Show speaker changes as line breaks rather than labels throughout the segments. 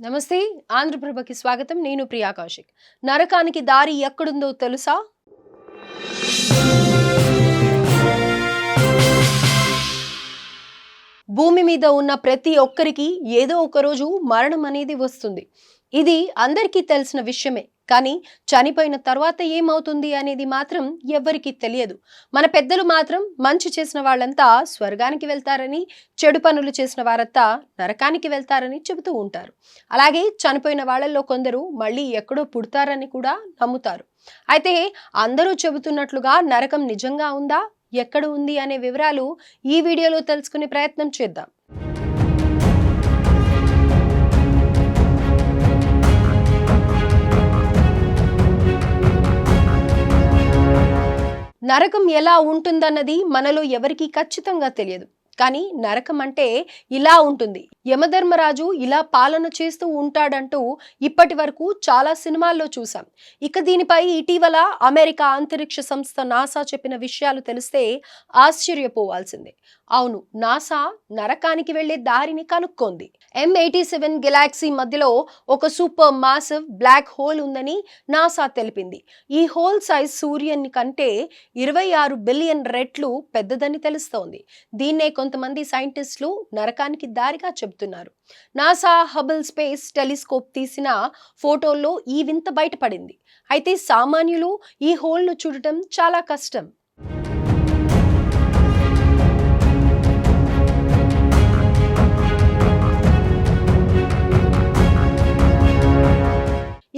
నమస్తే ఆంధ్రప్రభకి స్వాగతం. నేను ప్రియా కౌశిక్. నరకానికి దారి ఎక్కడుందో తెలుసా? భూమి మీద ఉన్న ప్రతి ఒక్కరికి ఏదో ఒక రోజు మరణం అనేది వస్తుంది. ఇది అందరికీ తెలిసిన విషయమే. కానీ చనిపోయిన తర్వాత ఏమవుతుంది అనేది మాత్రం ఎవ్వరికీ తెలియదు. మన పెద్దలు మాత్రం మంచి చేసిన వాళ్ళంతా స్వర్గానికి వెళ్తారని చెడు పనులు చేసిన వారంతా నరకానికి వెళ్తారని చెబుతూ ఉంటారు. అలాగే చనిపోయిన వాళ్ళల్లో కొందరు మళ్ళీ ఎక్కడో పుడతారని కూడా నమ్ముతారు. అయితే అందరూ చెబుతున్నట్లుగా నరకం నిజంగా ఉందా ఎక్కడ ఉంది అనే వివరాలు ఈ వీడియోలో తెలుసుకునే ప్రయత్నం చేద్దాం. నరకం ఎలా ఉంటుందన్నది మనలో ఎవరికీ ఖచ్చితంగా తెలియదు. కానీ నరకం అంటే ఇలా ఉంటుంది. యమధర్మరాజు ఇలా పాలన చేస్తూ ఉంటాడంటూ ఇప్పటి వరకు చాలా సినిమాల్లో చూసాం ఇక దీనిపై ఇటీవల అమెరికా అంతరిక్ష సంస్థ నాసా చెప్పిన విషయాలు తెలిస్తే ఆశ్చర్యపోవాల్సిందే. అవును నాసా నరకానికి వెళ్ళే దారిని కనుక్కోంది. ఎం ఎయిటీ సెవెన్ గెలాక్సీ మధ్యలో ఒక సూపర్ మాసివ్ బ్లాక్ హోల్ ఉందని నాసా తెలిపింది. ఈ హోల్ సైజ్ సూర్యుని కంటే ఇరవై ఆరు బిలియన్ రెట్లు పెద్దదని తెలుస్తోంది. దీన్నే కొంతమంది సైంటిస్టులు నరకానికి దారిగా చెబుతారు చెబుతున్నారు నాసా హబుల్ స్పేస్ టెలిస్కోప్ తీసిన ఫోటోల్లో ఈ వింత బయటపడింది. అయితే సామాన్యులు ఈ హోల్ను చూడటం చాలా కష్టం.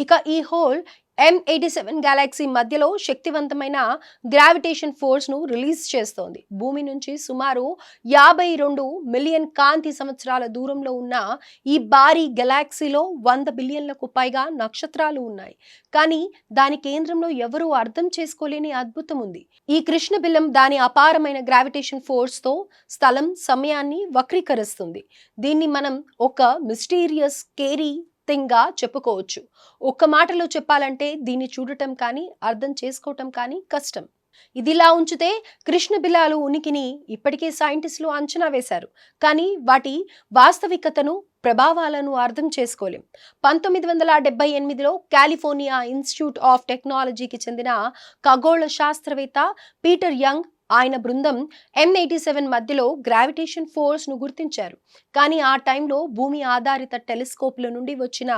ఇక ఈ hole M eighty seven galaxy మధ్యలో శక్తివంతమైన గ్రావిటేషన్ ఫోర్స్ను రిలీజ్ చేస్తోంది. భూమి నుంచి సుమారు యాభై రెండు మిలియన్ కాంతి సంవత్సరాల దూరంలో ఉన్న ఈ భారీ గెలాక్సీలో వంద బిలియన్లకు పైగా నక్షత్రాలు ఉన్నాయి. కానీ దాని కేంద్రంలో ఎవరూ అర్థం చేసుకోలేని అద్భుతం ఉంది. ఈ కృష్ణ బిల్లం దాని అపారమైన గ్రావిటేషన్ ఫోర్స్తో స్థలం సమయాన్ని వక్రీకరిస్తుంది. దీన్ని మనం ఒక మిస్టీరియస్ కేరీ గా చెప్పుకోవచ్చు. ఒక్క మాటలో చెప్పాలంటే దీన్ని చూడటం కానీ అర్థం చేసుకోవటం కానీ కష్టం. ఇదిలా ఉంచితే కృష్ణ బిలాలు ఉనికిని ఇప్పటికే సైంటిస్టులు అంచనా వేశారు. కానీ వాటి వాస్తవికతను ప్రభావాలను అర్థం చేసుకోలేం. పంతొమ్మిది వందల డెబ్బై ఎనిమిదిలో కాలిఫోర్నియా ఇన్స్టిట్యూట్ ఆఫ్ టెక్నాలజీకి చెందిన ఖగోళ శాస్త్రవేత్త పీటర్ యంగ్ ఆయన బృందం ఎం ఎయిటీ సెవెన్ మధ్యలో గ్రావిటేషన్ ఫోర్స్ను గుర్తించారు. కానీ ఆ టైంలో భూమి ఆధారిత టెలిస్కోప్ల నుండి వచ్చిన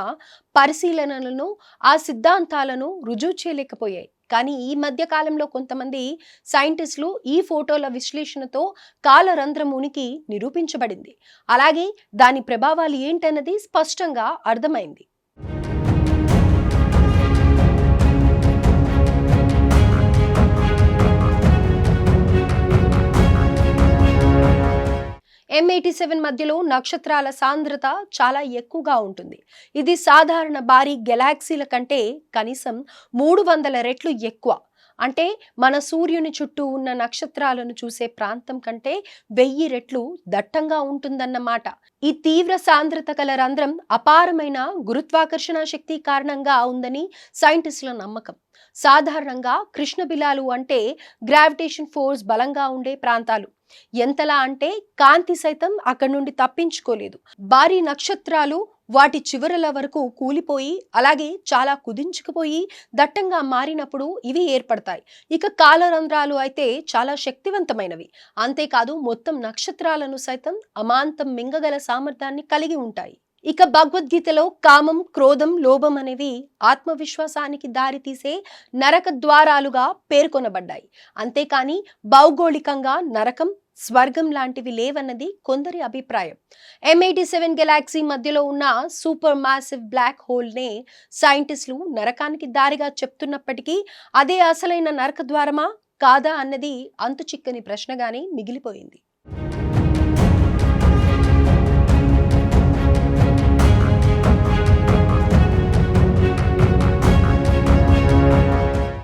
పరిశీలనలను ఆ సిద్ధాంతాలను రుజువు చేయలేకపోయాయి. కానీ ఈ మధ్య కాలంలో కొంతమంది సైంటిస్టులు ఈ ఫోటోల విశ్లేషణతో కాలరంధ్రం ఉనికి నిరూపించబడింది. అలాగే దాని ప్రభావాలు ఏంటన్నది స్పష్టంగా అర్థమైంది. ఎం ఎయిటీ సెవెన్ మధ్యలో నక్షత్రాల సాంద్రత చాలా ఎక్కువగా ఉంటుంది. ఇది సాధారణ భారీ గెలాక్సీల కంటే కనీసం మూడు వందల రెట్లు ఎక్కువ. అంటే మన సూర్యుని చుట్టూ ఉన్న నక్షత్రాలను చూసే ప్రాంతం కంటే వెయ్యి రెట్లు దట్టంగా ఉంటుందన్నమాట. ఈ తీవ్ర సాంద్రత కల రంధ్రం అపారమైన గురుత్వాకర్షణ శక్తి కారణంగా ఉందని సైంటిస్టుల నమ్మకం. సాధారణంగా కృష్ణబిలాలు అంటే గ్రావిటేషన్ ఫోర్స్ బలంగా ఉండే ప్రాంతాలు. ఎంతలా అంటే కాంతి సైతం అక్కడి నుండి తప్పించుకోలేదు. భారీ నక్షత్రాలు వాటి చివరల వరకు కూలిపోయి అలాగే చాలా కుదించుకుపోయి దట్టంగా మారినప్పుడు ఇవి ఏర్పడతాయి. ఇక కాలరంధ్రాలు అయితే చాలా శక్తివంతమైనవి. అంతేకాదు మొత్తం నక్షత్రాలను సైతం అమాంతం మింగగల సామర్థ్యాన్ని కలిగి ఉంటాయి. ఇక భగవద్గీతలో కామం క్రోధం లోభం అనేవి ఆత్మవిశ్వాసానికి దారితీసే నరక ద్వారాలుగా పేర్కొనబడ్డాయి. అంతేకాని భౌగోళికంగా నరకం స్వర్గం లాంటివి లేవన్నది కొందరి అభిప్రాయం. ఎం సెవెన్ గెలాక్సీ మధ్యలో ఉన్న సూపర్ మాసివ్ బ్లాక్ హోల్నే సైంటిస్టులు నరకానికి దారిగా చెప్తున్నప్పటికీ అదే అసలైన నరక ద్వారమా? కాదా? అన్నది అంతు చిక్కని ప్రశ్నగానే మిగిలిపోయింది.